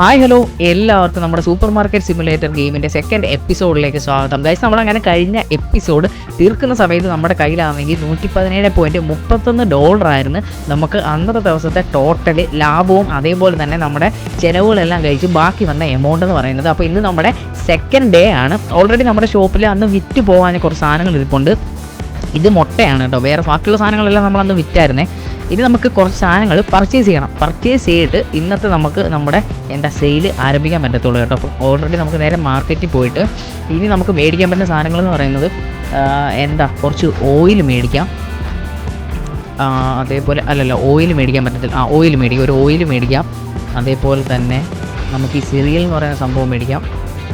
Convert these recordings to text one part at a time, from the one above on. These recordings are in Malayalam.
ഹായ് ഹലോ എല്ലാവർക്കും നമ്മുടെ സൂപ്പർ മാർക്കറ്റ് സിമുലേറ്റർ ഗെയിമിന്റെ സെക്കൻഡ് എപ്പിസോഡിലേക്ക് സ്വാഗതം. ഗൈസ് നമ്മളങ്ങനെ കഴിഞ്ഞ എപ്പിസോഡ് തീർക്കുന്ന സമയത്ത് നമ്മുടെ കയ്യിലാണെങ്കിൽ നൂറ്റി പതിനേഴ് പോയിന്റ് മുപ്പത്തൊന്ന് ഡോളറായിരുന്നു നമുക്ക് അന്നത്തെ ദിവസത്തെ ടോട്ടൽ ലാഭവും അതേപോലെ തന്നെ നമ്മുടെ ചിലവുകളെല്ലാം കഴിച്ച് ബാക്കി വന്ന എമൗണ്ട് എന്ന് പറയുന്നത്. അപ്പോൾ ഇന്ന് നമ്മുടെ സെക്കൻഡ് ഡേ ആണ്. ഓൾറെഡി നമ്മുടെ ഷോപ്പിൽ അന്ന് വിറ്റ് പോകാൻ കുറച്ച് സാധനങ്ങൾ ഇരിപ്പുണ്ട്. ഇത് മുട്ടയാണ് കേട്ടോ. വേറെ ബാക്കിയുള്ള സാധനങ്ങളെല്ലാം നമ്മൾ അന്ന് വിറ്റായിരുന്നേ. ഇനി നമുക്ക് കുറച്ച് സാധനങ്ങൾ പർച്ചേസ് ചെയ്യണം. പർച്ചേസ് ചെയ്തിട്ട് ഇന്നത്തെ നമുക്ക് നമ്മുടെ എന്താ സെയിൽ ആരംഭിക്കാൻ പറ്റത്തുള്ളൂ കേട്ടോ. അപ്പോൾ ഓൾറെഡി നമുക്ക് നേരെ മാർക്കറ്റിൽ പോയിട്ട് ഇനി നമുക്ക് മേടിക്കാൻ പറ്റുന്ന സാധനങ്ങൾ എന്ന് പറയുന്നത് എന്താ കുറച്ച് ഓയിൽ മേടിക്കാം. അതേപോലെ അല്ലല്ല ഓയിൽ മേടിക്കാൻ പറ്റത്തില്ല. ആ ഓയിൽ മേടിക്കാം. ഒരു ഓയിൽ മേടിക്കാം. അതേപോലെ തന്നെ നമുക്ക് ഈ സിറിയൽ എന്ന് പറയുന്ന സംഭവം മേടിക്കാം.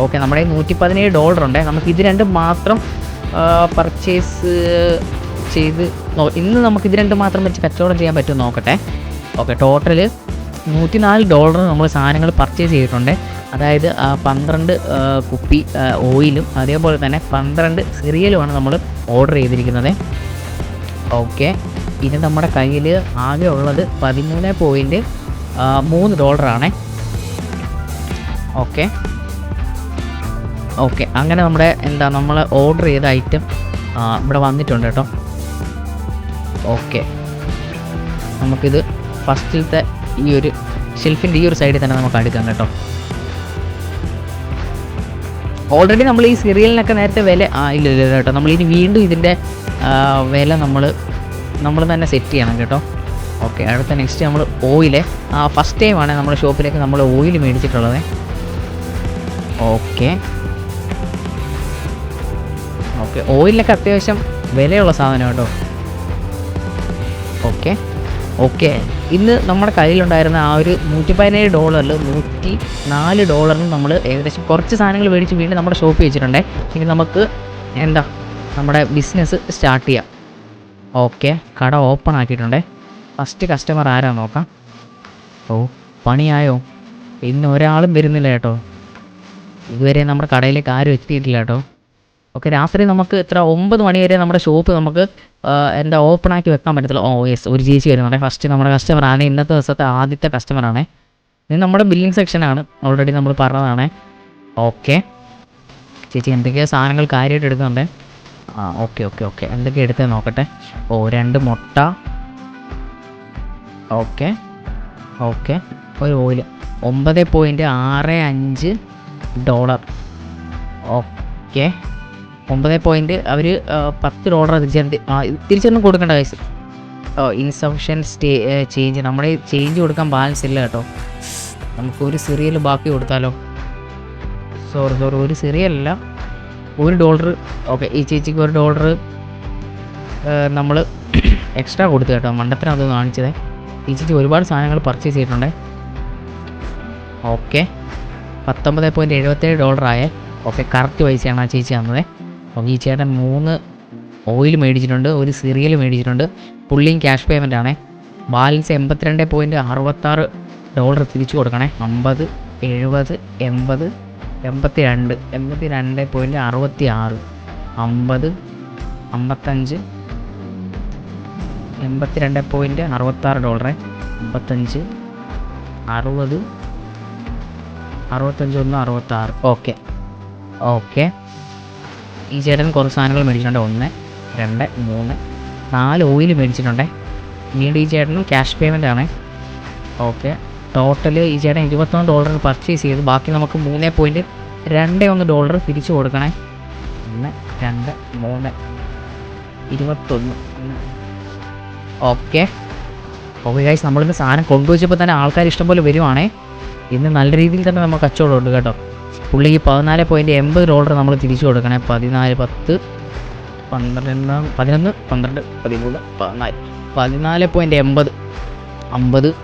ഓക്കെ നമ്മുടെ നൂറ്റി പതിനേഴ് ഡോളർ ഉണ്ട്. നമുക്ക് ഇത് രണ്ടും മാത്രം പർച്ചേസ് ചെയ്ത് ഇന്ന് നമുക്ക് ഇത് രണ്ടും മാത്രം വെച്ച് കച്ചവടം ചെയ്യാൻ പറ്റുമോ നോക്കട്ടെ. ഓക്കെ ടോട്ടൽ നൂറ്റിനാല് ഡോളർ നമ്മൾ സാധനങ്ങൾ പർച്ചേസ് ചെയ്തിട്ടുണ്ട്. അതായത് പന്ത്രണ്ട് കുപ്പി ഓയിലും അതേപോലെ തന്നെ പന്ത്രണ്ട് സിറിയലുമാണ് നമ്മൾ ഓർഡർ ചെയ്തിരിക്കുന്നത്. ഓക്കെ ഇനി നമ്മുടെ കയ്യിൽ ആകെ ഉള്ളത് പതിമൂന്ന് പോയിന്റ് മൂന്ന് ഡോളറാണ് ഓക്കെ ഓക്കെ അങ്ങനെ നമ്മുടെ എന്താ നമ്മൾ ഓർഡർ ചെയ്ത ഐറ്റം ഇവിടെ വന്നിട്ടുണ്ട് കേട്ടോ. ഓക്കെ. നമുക്കിത് ഫസ്റ്റിലത്തെ ഈ ഒരു ഷെൽഫിന്റെ ഈ ഒരു സൈഡിൽ തന്നെ നമുക്ക് അടുക്കാം കേട്ടോ. ഓൾറെഡി നമ്മൾ ഈ സീരിയലിനൊക്കെ നേരത്തെ വില ആ ഇല്ല ഇല്ല കേട്ടോ. നമ്മൾ ഇനി വീണ്ടും ഇതിന്റെ വില നമ്മൾ നമ്മൾ തന്നെ സെറ്റ് ചെയ്യണം കേട്ടോ. ഓക്കെ അടുത്ത നെക്സ്റ്റ് നമ്മൾ ഓയിൽ ഫസ്റ്റ് ടൈമാണ് നമ്മുടെ ഷോപ്പിലേക്ക് നമ്മൾ ഓയിൽ മേടിച്ചിട്ടുള്ളത്. ഓക്കെ. ഓക്കെ ഓയിലിനൊക്കെ അത്യാവശ്യം വിലയുള്ള സാധനം കേട്ടോ. ഓക്കെ. ഓക്കെ. ഇന്ന് നമ്മുടെ കയ്യിലുണ്ടായിരുന്ന ആ ഒരു നൂറ്റി പതിനേഴ് ഡോളറിൽ നൂറ്റി നാല് ഡോളറിന് നമ്മൾ ഏകദേശം കുറച്ച് സാധനങ്ങൾ മേടിച്ച് വീണ്ടും നമ്മുടെ ഷോപ്പിൽ വെച്ചിട്ടുണ്ടേ. ഇനി നമുക്ക് എന്താ നമ്മുടെ ബിസിനസ് സ്റ്റാർട്ട് ചെയ്യാം. ഓക്കെ. കട ഓപ്പൺ ആക്കിയിട്ടുണ്ടേ. ഫസ്റ്റ് കസ്റ്റമർ ആരാ നോക്കാം. ഓ പണിയായോ? ഇന്ന് ഒരാളും വരുന്നില്ല കേട്ടോ. ഇതുവരെ നമ്മുടെ കടയിലേക്ക് ആരും എത്തിയിട്ടില്ല കേട്ടോ. ഓക്കെ രാത്രി നമുക്ക് എത്ര ഒമ്പത് മണി വരെ നമ്മുടെ ഷോപ്പ് നമുക്ക് എന്താ ഓപ്പൺ ആക്കി വെക്കാൻ പറ്റത്തില്ല. ഓ യെസ് ഒരു ചേച്ചി വരുന്നുണ്ട്. ഫസ്റ്റ് നമ്മുടെ കസ്റ്റമറാണ് ഇന്നത്തെ ദിവസത്തെ ആദ്യത്തെ കസ്റ്റമറാണ് ഇത് നമ്മുടെ ബില്ലിംഗ് സെക്ഷനാണ് ഓൾറെഡി നമ്മൾ പറഞ്ഞതാണ്. ഓക്കെ. ചേച്ചി എന്തൊക്കെയോ സാധനങ്ങൾ കാര്യമായിട്ട് എടുക്കുന്നുണ്ട്? ആ ഓക്കെ ഓക്കെ ഓക്കെ. എന്തൊക്കെ എടുത്തത് നോക്കട്ടെ. ഓ രണ്ട് മുട്ട. ഓക്കെ. ഓക്കെ. ഒരു ഓയിൽ ഒമ്പത് പോയിന്റ് ആറ് അഞ്ച് ഡോളർ ഓക്കെ. ഒമ്പത് പോയിന്റ് അവർ പത്ത് ഡോളർ തിരിച്ചറിഞ്ഞ് തിരിച്ചൊന്നും കൊടുക്കേണ്ട കേസ് ഇൻസഫിഷ്യൻ സ്റ്റേ ചേഞ്ച് നമ്മുടെ ചേഞ്ച് കൊടുക്കാൻ ബാലൻസ് ഇല്ല കേട്ടോ. നമുക്കൊരു സിറിയൽ ബാക്കി കൊടുത്താലോ? സോറി സോറി ഒരു സിറിയൽ അല്ല. ഒരു ഡോളർ ഓക്കെ ഈ ചേച്ചിക്ക് ഒരു ഡോളർ നമ്മൾ എക്സ്ട്രാ കൊടുത്തു കേട്ടോ. മണ്ടത്തിനകത്ത് കാണിച്ചത്. ഈ ചേച്ചി ഒരുപാട് സാധനങ്ങൾ പർച്ചേസ് ചെയ്തിട്ടുണ്ട്. ഓക്കെ പത്തൊമ്പത് പോയിന്റ് എഴുപത്തേഴ് ഡോളറായ ഓക്കെ കറക്റ്റ് പൈസയാണ് ആ ചേച്ചി തന്നത്. അപ്പോൾ ഈ ചേട്ടൻ മൂന്ന് ഓയിൽ മേടിച്ചിട്ടുണ്ട് ഒരു സിറിയൽ മേടിച്ചിട്ടുണ്ട്. പുള്ളിയും ക്യാഷ് പേയ്മെന്റ് ആണേ. ബാലൻസ് എൺപത്തിരണ്ട് പോയിന്റ് അറുപത്താറ് ഡോളർ തിരിച്ചു കൊടുക്കണേ. അമ്പത് എഴുപത് എൺപത് എൺപത്തി രണ്ട് എൺപത്തി രണ്ട് പോയിന്റ് അറുപത്തി ആറ് അമ്പത് അമ്പത്തഞ്ച് എൺപത്തി രണ്ട് പോയിന്റ് അറുപത്താറ് ഡോളറെ അമ്പത്തഞ്ച് അറുപത് അറുപത്തഞ്ച് ഒന്ന് അറുപത്താറ്. ഓക്കെ ഓക്കെ ഈ ചേട്ടൻ കുറച്ച് സാധനങ്ങൾ മേടിച്ചിട്ടുണ്ട്. ഒന്ന് രണ്ട് മൂന്ന് നാല് ഓയിൽ മേടിച്ചിട്ടുണ്ട്. വീണ്ടും ഈ ചേട്ടനും ക്യാഷ് പേയ്മെന്റ് ആണ്. ഓക്കെ. ടോട്ടൽ ഈ ചേട്ടൻ ഇരുപത്തൊന്ന് ഡോളർ പർച്ചേസ് ചെയ്ത്. ബാക്കി നമുക്ക് മൂന്ന് പോയിന്റ് രണ്ട് ഒന്ന് ഡോളർ തിരിച്ചു കൊടുക്കണേ. ഒന്ന് രണ്ട് മൂന്ന് ഇരുപത്തൊന്ന്. ഓക്കെ. ഓക്കെ ഗൈസ് നമ്മളിന്ന് സാധനം കൊണ്ടുവച്ചപ്പോൾ തന്നെ ആൾക്കാർ ഇഷ്ടംപോലെ വരുവാണേ. ഇന്ന് നല്ല രീതിയിൽ തന്നെ നമുക്ക് കച്ചവടം ഉണ്ട് കേട്ടോ. പുള്ളിക്ക് പതിനാല് പോയിന്റ് എൺപത് ഡോളർ നമ്മൾ തിരിച്ചു കൊടുക്കണേ. പതിനാല് പത്ത് പന്ത്രണ്ട് പതിനൊന്ന് പന്ത്രണ്ട് പതിമൂന്ന് പതിനാല്. പതിനാല് പോയിന്റ് എൺപത് അമ്പത്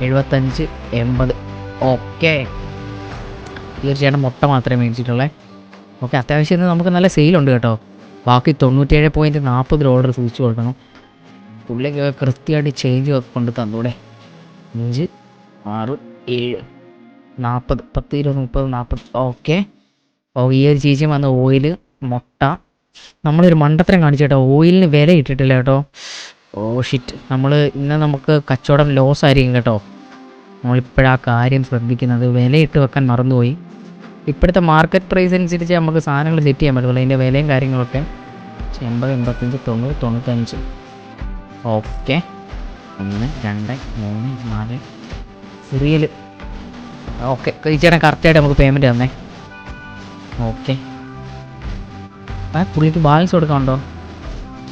എഴുപത്തഞ്ച് എൺപത്. ഓക്കെ. തീർച്ചയായിട്ടും മുട്ട മാത്രമേ മേടിച്ചിട്ടുള്ളേ. ഓക്കെ അത്യാവശ്യം ഇന്ന് നമുക്ക് നല്ല സെയിലുണ്ട് കേട്ടോ. ബാക്കി തൊണ്ണൂറ്റേഴ് പോയിന്റ് നാൽപ്പത് ഡോളർ തിരിച്ചു കൊടുക്കണം. പുള്ളിക്ക് കൃത്യമായിട്ട് ചേഞ്ച് കൊണ്ട് തന്നൂടെ. അഞ്ച് ആറ് ഏഴ്. നാൽപ്പത് പത്ത് ഇരുപത് മുപ്പത് നാൽപ്പത് ഓക്കെ. ഓ ഈ ഒരു ചേച്ചി വന്ന ഓയിൽ മുട്ട. നമ്മളൊരു മണ്ടത്തരം കാണിച്ചു കേട്ടോ ഓയിലിന് വില ഇട്ടിട്ടില്ല കേട്ടോ. ഓ ഷിറ്റ് നമ്മൾ ഇന്ന് നമുക്ക് കച്ചവടം ലോസ് ആയിരിക്കും കേട്ടോ. നമ്മളിപ്പോഴാ കാര്യം ശ്രദ്ധിക്കുന്നത്. വിലയിട്ട് വെക്കാൻ മറന്നുപോയി. ഇപ്പോഴത്തെ മാർക്കറ്റ് പ്രൈസ് അനുസരിച്ച് നമുക്ക് സാധനങ്ങൾ സെറ്റ് ചെയ്യാൻ പറ്റുള്ളൂ അതിന്റെ വിലയും കാര്യങ്ങളൊക്കെ. എൺപത് എൺപത്തഞ്ച് തൊണ്ണൂറ് തൊണ്ണൂറ്റഞ്ച്. ഓക്കെ. ഒന്ന് രണ്ട് മൂന്ന് നാല്. സിറിയൽ ഓക്കെ ഈ ചേട്ടൻ കറക്റ്റായിട്ട് നമുക്ക് പേയ്മെന്റ് തന്നേ. ഓക്കെ. ആ പുള്ളിക്ക് ബാലൻസ് കൊടുക്കാനുണ്ടോ?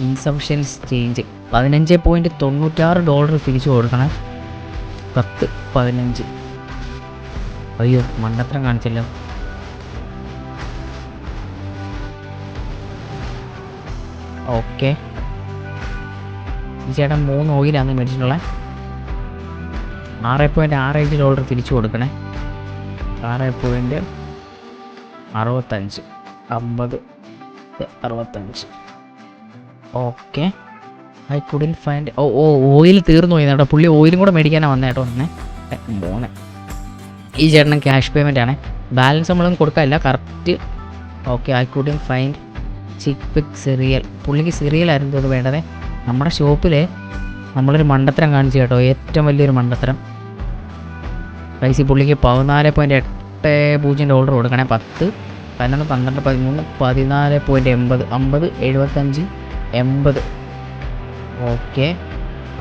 ഇൻസഫിഷ്യൻസ് ചേഞ്ച് പതിനഞ്ച് പോയിന്റ് തൊണ്ണൂറ്റാറ് ഡോളർ തിരിച്ചു കൊടുക്കണം. പത്ത് പതിനഞ്ച്. അയ്യോ മണ്ടത്തരം കാണിച്ചല്ലോ. ഓക്കെ. ഈ ചേട്ടൻ മൂന്ന് ഓയിലാണ് മേടിച്ചിട്ടുള്ളത് ആറ് പോയിന്റ് ആറ് അഞ്ച് ഡോളർ തിരിച്ചു കൊടുക്കണേ. ആറ് പോയിന്റ് അറുപത്തഞ്ച്. അമ്പത് അറുപത്തഞ്ച്. ഓക്കെ. ഐ കുഡിൻ ഫൈൻഡ് ഓ ഓ ഓയിൽ തീർന്നു പോയി കേട്ടോ പുള്ളി ഓയിലും കൂടെ മേടിക്കാനാണ് വന്നേ കേട്ടോ ഒന്നേ മൂന്ന് ഈ ചേട്ടന് ക്യാഷ് പേയ്മെന്റ് ആണേ. ബാലൻസ് നമ്മളൊന്നും കൊടുക്കാനില്ല. Correct. Okay I couldn't find chick cereal. പുള്ളിക്ക് സിറിയലായിരുന്നു ആയിരുന്നു വേണ്ടത്. നമ്മുടെ ഷോപ്പിൽ നമ്മളൊരു മണ്ടത്തരം കാണിച്ചു കേട്ടോ. ഏറ്റവും വലിയൊരു മണ്ടത്തരം. പൈസ ഈ പുള്ളിക്ക് പതിനാല് പോയിന്റ് എട്ട് പൂജ്യം ഡോളർ കൊടുക്കണേ പത്ത് പതിനൊന്ന് പന്ത്രണ്ട് പതിമൂന്ന് പതിനാല് പോയിന്റ് എൺപത് അമ്പത് എഴുപത്തഞ്ച് എൺപത്. Okay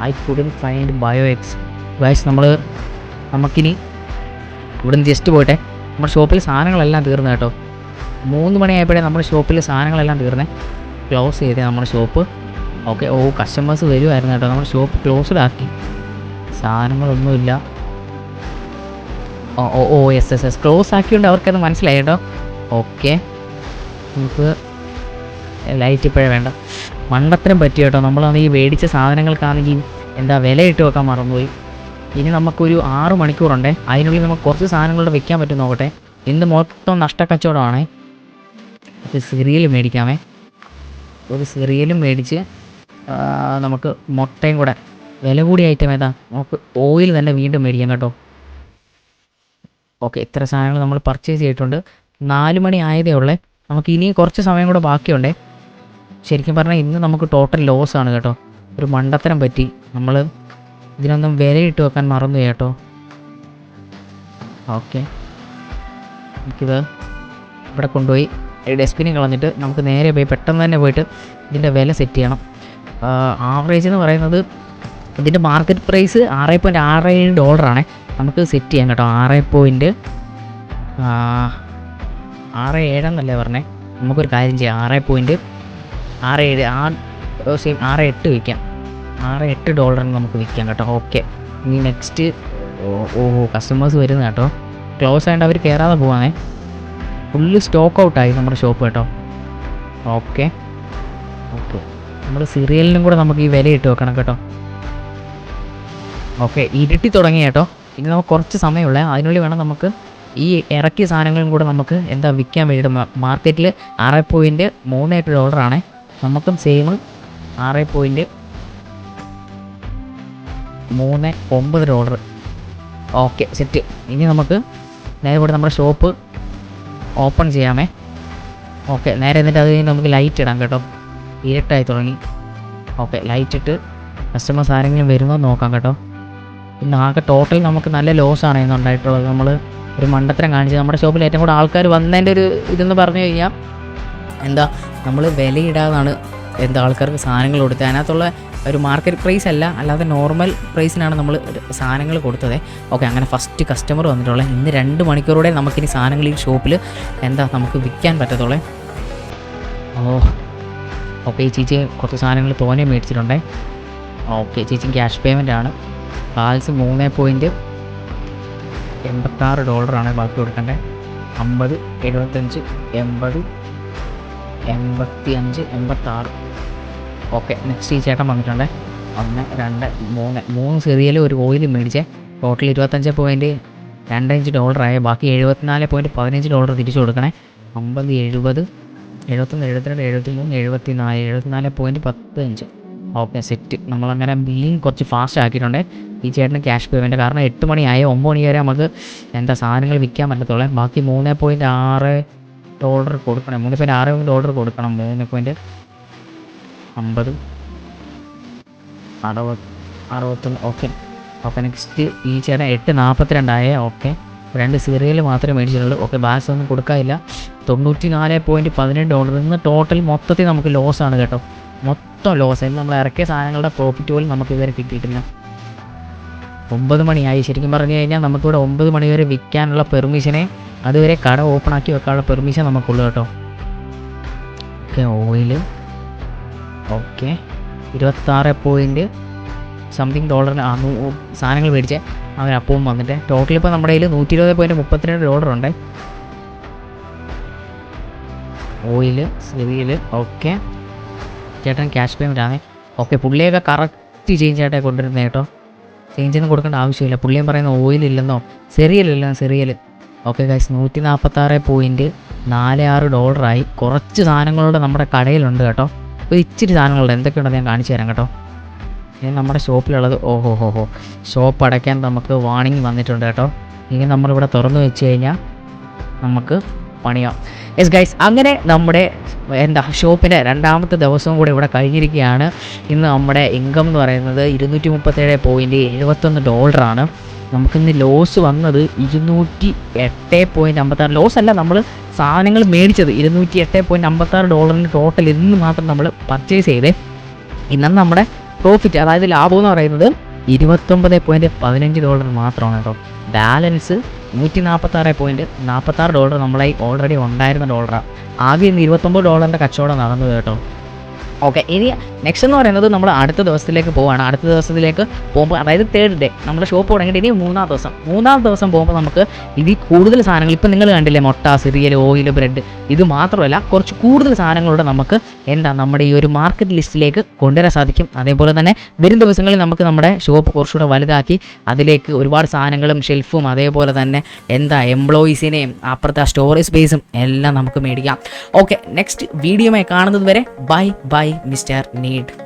I couldn't find bio X guys നമ്മൾ നമുക്കിനി ഇവിടുന്ന് ജസ്റ്റ് പോയിട്ടെ. നമ്മുടെ ഷോപ്പിൽ സാധനങ്ങളെല്ലാം തീർന്നു കേട്ടോ. മൂന്ന് മണിയായപ്പോഴേ നമ്മുടെ ഷോപ്പിൽ സാധനങ്ങളെല്ലാം തീർന്നേ. ക്ലോസ് ചെയ്തേ നമ്മുടെ ഷോപ്പ് ഓക്കെ ഓ കസ്റ്റമേഴ്സ് വരുമായിരുന്നു കേട്ടോ. നമ്മുടെ ഷോപ്പ് ക്ലോസ്ഡ് ആക്കി. സാധനങ്ങളൊന്നുമില്ല. ഓ ഓ ഓ എസ് എസ് എസ് ക്ലോസ് ആക്കിയോണ്ട് അവർക്കത് മനസ്സിലായി കേട്ടോ. ഓക്കെ നമുക്ക് ലൈറ്റ് ഇപ്പോഴേ വേണ്ട. മണ്ടത്തിനും പറ്റി കേട്ടോ. നമ്മളാണെങ്കിൽ ഈ മേടിച്ച സാധനങ്ങൾക്കാണെങ്കിൽ എന്താ വില ഇട്ട് വെക്കാൻ മറന്നുപോയി. ഇനി നമുക്കൊരു ആറ് മണിക്കൂറുണ്ടേ. അതിനുള്ളിൽ നമുക്ക് കുറച്ച് സാധനങ്ങളുടെ വെക്കാൻ പറ്റും നോക്കട്ടെ. ഇന്ന് മൊത്തം നഷ്ടക്കച്ചവടമാണേ. ഒരു സിറിയൽ മേടിക്കാമേ. ഒരു സിറിയലും മേടിച്ച് നമുക്ക് മുട്ടയും കൂടെ. വില കൂടിയ ഐറ്റം ഏതാ? നമുക്ക് ഓയിൽ തന്നെ വീണ്ടും മേടിക്കാം കേട്ടോ. ഓക്കെ ഇത്ര സാധനങ്ങൾ നമ്മൾ പർച്ചേസ് ചെയ്തിട്ടുണ്ട്. നാല് മണി ആയതേ ഉള്ളേ. നമുക്ക് ഇനി കുറച്ച് സമയം കൂടെ ബാക്കിയുണ്ടേ. ശരിക്കും പറഞ്ഞാൽ ഇന്ന് നമുക്ക് ടോട്ടൽ ലോസ് ആണ് കേട്ടോ. ഒരു മണ്ടത്തരം പറ്റി. നമ്മൾ ഇതിനൊന്നും വിലയിട്ട് വെക്കാൻ മറന്നു കേട്ടോ. ഓക്കെ. നമുക്കിത് ഇവിടെ കൊണ്ടുപോയി. ഡസ്റ്റ്ബിനിൽ കളഞ്ഞിട്ട് നമുക്ക് നേരെ പോയി പെട്ടെന്ന് തന്നെ പോയിട്ട് ഇതിന്റെ വില സെറ്റ് ചെയ്യണം. ആവറേജ് എന്ന് പറയുന്നത് ഇതിന്റെ മാർക്കറ്റ് പ്രൈസ് ആറ് പോയിന്റ് ആറ് ഏഴ് ഡോളറാണ് നമുക്ക് സെറ്റ് ചെയ്യാം കേട്ടോ. ആറ് പോയിന്റ് ആറ് ഏഴെന്നല്ലേ പറഞ്ഞേ? നമുക്കൊരു കാര്യം ചെയ്യാം. ആറ് പോയിന്റ് ആറ് ഏഴ് ആ സെയിം ആറ് എട്ട് വിൽക്കാം ആറ് എട്ട് ഡോളറിന് നമുക്ക് വിൽക്കാം കേട്ടോ. ഓക്കെ ഇനി നെക്സ്റ്റ് ഓ കസ്റ്റമേഴ്സ് വരുന്ന കേട്ടോ. ക്ലോസ് ആയതുകൊണ്ട് അവർ കയറാതെ പോവാണേ. ഫുള്ള് സ്റ്റോക്ക് ഔട്ടായി നമ്മുടെ ഷോപ്പ് കേട്ടോ. ഓക്കെ ഓക്കെ നമ്മൾ സീരിയലിനും കൂടെ നമുക്ക് ഈ വില ഇട്ട് വെക്കണം കേട്ടോ. ഓക്കെ ഇരുട്ടി തുടങ്ങി കേട്ടോ. ഇനി നമുക്ക് കുറച്ച് സമയമുള്ളേ അതിനുള്ളിൽ വേണം നമുക്ക് ഈ ഇറക്കിയ സാധനങ്ങളും കൂടെ നമുക്ക് എന്താ വിൽക്കാൻ വേണ്ടിയിട്ട് മാർക്കറ്റിൽ ആറ് പോയിന്റ് മൂന്ന് ഡോളറാണ് നമുക്കും സെയിം ആറ് പോയിന്റ് മൂന്ന് ഒമ്പത് ഡോളർ ഓക്കെ സെറ്റ് ഇനി നമുക്ക് നേരെ കൂടെ നമ്മുടെ ഷോപ്പ് ഓപ്പൺ ചെയ്യാമേ. ഓക്കെ നേരെ എന്നിട്ട് അത് നമുക്ക് ലൈറ്റ് ഇടാം കേട്ടോ. ഇരുട്ടായി തുടങ്ങി. ഓക്കെ ലൈറ്റ് ഇട്ട് കസ്റ്റമേഴ്സ് ആരെങ്കിലും വരുമോ നോക്കാം കേട്ടോ. ഇന്ന് ആകെ ടോട്ടൽ നമുക്ക് നല്ല ലോസ് ആണ് ഉണ്ടായിട്ടുള്ളത്. നമ്മൾ ഒരു മണ്ടത്തരം കാണിച്ച് നമ്മുടെ ഷോപ്പിൽ ഏറ്റവും കൂടുതൽ ആൾക്കാർ വന്നതിന്റെ ഒരു ഇതെന്ന് പറഞ്ഞു കഴിഞ്ഞാൽ എന്താ നമ്മൾ വിലയിടാതാണ് എന്താ ആൾക്കാർക്ക് സാധനങ്ങൾ കൊടുത്തത്. അതിനകത്തുള്ള ഒരു മാർക്കറ്റ് പ്രൈസ് അല്ല അല്ലാതെ നോർമൽ പ്രൈസിനാണ് നമ്മൾ സാധനങ്ങൾ കൊടുത്തത്. ഓക്കെ അങ്ങനെ ഫസ്റ്റ് കസ്റ്റമർ വന്നിട്ടുള്ളത് ഇന്ന് രണ്ട് മണിക്കൂറോടെ നമുക്കിനി സാധനങ്ങൾ ഈ ഷോപ്പിൽ എന്താ നമുക്ക് വിൽക്കാൻ പറ്റത്തുള്ളേ? ഓ ഓക്കെ ചേച്ചി കുറച്ച് സാധനങ്ങൾ തോനെ മേടിച്ചിട്ടുണ്ടേ. ഓക്കെ ചേച്ചി ക്യാഷ് പേയ്മെന്റ് ആണ്. ബാലൻസ് മൂന്ന് പോയിന്റ് എൺപത്താറ് ഡോളറാണ് ബാക്കി കൊടുക്കേണ്ടത് അമ്പത് എഴുപത്തഞ്ച് എൺപത് എൺപത്തി അഞ്ച് എൺപത്താറ്. ഓക്കെ നെക്സ്റ്റ് ഈ ചേട്ടൻ വന്നിട്ടുണ്ട് ഒന്ന് രണ്ട് മൂന്ന്. മൂന്ന് ചെറിയൽ ഒരു ഓയിൽ മേടിച്ചേ. ടോട്ടൽ ഇരുപത്തഞ്ച് പോയിന്റ് രണ്ടഞ്ച് ഡോളറായ. ബാക്കി എഴുപത്തിനാല് പോയിന്റ് പതിനഞ്ച് ഡോളർ തിരിച്ചു കൊടുക്കണേ. അമ്പത് എഴുപത് എഴുപത്തൊന്ന് എഴുപത്തിരണ്ട് എഴുപത്തി മൂന്ന് എഴുപത്തി നാല് എഴുപത്തിനാല് പോയിന്റ് പത്ത് അഞ്ച് ഓക്കെ സെറ്റ് നമ്മളങ്ങനെ ബില്ലിങ് കുറച്ച് ഫാസ്റ്റ് ആക്കിയിട്ടുണ്ട്. ഈ ചേട്ടന് ക്യാഷ് പേയ്മെന്റ് കാരണം എട്ട് മണിയായ. ഒമ്പത് മണി വരെ നമുക്ക് എന്താ സാധനങ്ങൾ വിൽക്കാൻ പറ്റത്തുള്ളൂ. ബാക്കി മൂന്ന് പോയിന്റ് ആറ് ഡോളർ കൊടുക്കണം. മൂന്ന് പോയിന്റ് ആറ് ഡോളർ കൊടുക്കണം. മൂന്ന് പോയിന്റ് അമ്പത്. അറുപത് അറുപത്തൊന്ന്. ഓക്കെ. ഓക്കെ നെക്സ്റ്റ് ഈ ചേട്ടൻ എട്ട് നാൽപ്പത്തിരണ്ടായേ ഓക്കെ. രണ്ട് സീറിയൽ മാത്രമേ മേടിച്ചിട്ടുള്ളൂ. ഓക്കെ ബാലൻസ് ഒന്നും കൊടുക്കാനില്ല. തൊണ്ണൂറ്റി നാല് പോയിന്റ് പതിനെട്ട് ഡോളർ ഇന്ന് ടോട്ടൽ മൊത്തത്തിൽ നമുക്ക് ലോസ് ആണ് കേട്ടോ. മൊത്തം ലോസ് ഇന്ന് നമ്മൾ ഇറക്കിയ സാധനങ്ങളുടെ പ്രോഫിറ്റ് പോലും നമുക്ക് ഇതുവരെ കിട്ടിയിട്ടില്ല. ഒമ്പത് മണിയായി. ശരിക്കും പറഞ്ഞു കഴിഞ്ഞാൽ നമുക്കിവിടെ ഒമ്പത് മണി വരെ വിൽക്കാനുള്ള പെർമിഷനെ അതുവരെ കട ഓപ്പൺ ആക്കി വെക്കാനുള്ള പെർമിഷൻ നമുക്കുള്ളൂ കേട്ടോ. ഓക്കെ ഓയിൽ ഓക്കെ ഇരുപത്താറ് പോയിന്റ് സംതിങ് ഡോളറിന് ആ സാധനങ്ങൾ മേടിച്ച്. അവർ അപ്പവും വന്നിട്ട്. ടോട്ടൽ ഇപ്പോൾ നമ്മുടെ കയ്യിൽ നൂറ്റി ഇരുപത് പോയിന്റ് മുപ്പത്തിരണ്ട് ഡോളർ ഉണ്ട്. ഓയിൽ സ്ലിവിയിൽ ഓക്കെ ചേട്ടൻ ക്യാഷ് പേയ്മെന്റ് ആണേ. ഓക്കെ പുള്ളിയൊക്കെ കറക്റ്റ് ചേഞ്ച് ആയിട്ടേ കൊണ്ടുവരുന്നത് കേട്ടോ. ചേഞ്ച് ഒന്നും കൊടുക്കേണ്ട ആവശ്യമില്ല. പുള്ളിയും പറയുന്ന ഓയിൽ ഇല്ലെന്നോ? സെറിയലില്ലെന്നോ സെറിയൽ ഓക്കെ ഗൈസ് നൂറ്റി നാൽപ്പത്താറ് പോയിന്റ് നാല് ആറ് ഡോളറായി കുറച്ച് സാധനങ്ങളുടെ നമ്മുടെ കടയിലുണ്ട് കേട്ടോ. ഒരു ഇച്ചിരി സാധനങ്ങളുണ്ട്. എന്തൊക്കെയുണ്ടെന്ന് ഞാൻ കാണിച്ചു തരാം കേട്ടോ. ഇനി നമ്മുടെ ഷോപ്പിലുള്ളത് ഓഹോ ഹോ ഹോ ഷോപ്പ് അടയ്ക്കാൻ നമുക്ക് വാണിംഗ് വന്നിട്ടുണ്ട് കേട്ടോ. ഇനി നമ്മളിവിടെ തുറന്നു വെച്ച് കഴിഞ്ഞാൽ നമുക്ക് പണിയാം. യെസ് ഗൈസ് അങ്ങനെ നമ്മുടെ എന്താ ഷോപ്പിന്റെ രണ്ടാമത്തെ ദിവസവും കൂടെ ഇവിടെ കഴിഞ്ഞിരിക്കുകയാണ്. ഇന്ന് നമ്മുടെ ഇൻകം എന്ന് പറയുന്നത് ഇരുന്നൂറ്റി മുപ്പത്തേഴ് പോയിന്റ് എഴുപത്തൊന്ന് ഡോളറാണ് നമുക്കിന്ന് ലോസ് വന്നത് ഇരുന്നൂറ്റി എട്ട് പോയിന്റ് അമ്പത്താറ് ലോസ് അല്ല നമ്മൾ സാധനങ്ങൾ മേടിച്ചത് ഇരുന്നൂറ്റി എട്ട് പോയിന്റ് അമ്പത്താറ് ഡോളറിന് ടോട്ടൽ ഇന്ന് മാത്രം നമ്മൾ പർച്ചേസ് ചെയ്തേ. ഇന്നാണ് നമ്മുടെ പ്രോഫിറ്റ് അതായത് ലാഭം എന്ന് പറയുന്നത് ഇരുപത്തൊമ്പത് പോയിന്റ് പതിനഞ്ച് ഡോളർ മാത്രമാണ് കേട്ടോ. ബാലൻസ് നൂറ്റി നാൽപ്പത്താറ് പോയിന്റ് നാൽപ്പത്താറ് ഡോളർ നമ്മളായി ഓൾറെഡി ഉണ്ടായിരുന്ന ഡോളറാണ് ആകെ ഇന്ന് ഇരുപത്തൊമ്പത് ഡോളറിന്റെ കച്ചവടം നടന്നത് കേട്ടോ. ഓക്കെ ഇനി നെക്സ്റ്റ് എന്ന് പറയുന്നത് നമ്മൾ അടുത്ത ദിവസത്തിലേക്ക് പോവാണ്. അടുത്ത ദിവസത്തിലേക്ക് പോകുമ്പോൾ അതായത് തേർഡ് ഡേ നമ്മുടെ ഷോപ്പ് തുടങ്ങിയിട്ട് ഇനി മൂന്നാം ദിവസം. മൂന്നാം ദിവസം പോകുമ്പോൾ നമുക്ക് ഇതിൽ കൂടുതൽ സാധനങ്ങൾ ഇപ്പം നിങ്ങൾ കണ്ടില്ലേ മുട്ട സിറിയൽ ഓയിൽ ബ്രെഡ് ഇത് മാത്രമല്ല കുറച്ച് കൂടുതൽ സാധനങ്ങളുടെ നമുക്ക് എന്താ നമ്മുടെ ഈ ഒരു മാർക്കറ്റ് ലിസ്റ്റിലേക്ക് കൊണ്ടുവരാൻ സാധിക്കും. അതേപോലെ തന്നെ വരും ദിവസങ്ങളിൽ നമുക്ക് നമ്മുടെ ഷോപ്പ് കുറച്ചുകൂടെ വലുതാക്കി അതിലേക്ക് ഒരുപാട് സാധനങ്ങളും ഷെൽഫും അതേപോലെ തന്നെ എന്താ എംപ്ലോയീസിനെയും അപ്പുറത്തെ സ്റ്റോറേജ് സ്പേസും എല്ലാം നമുക്ക് മേടിക്കാം. ഓക്കെ നെക്സ്റ്റ് വീഡിയോമായി കാണുന്നത് വരെ ബൈ ബൈ Mr. Need.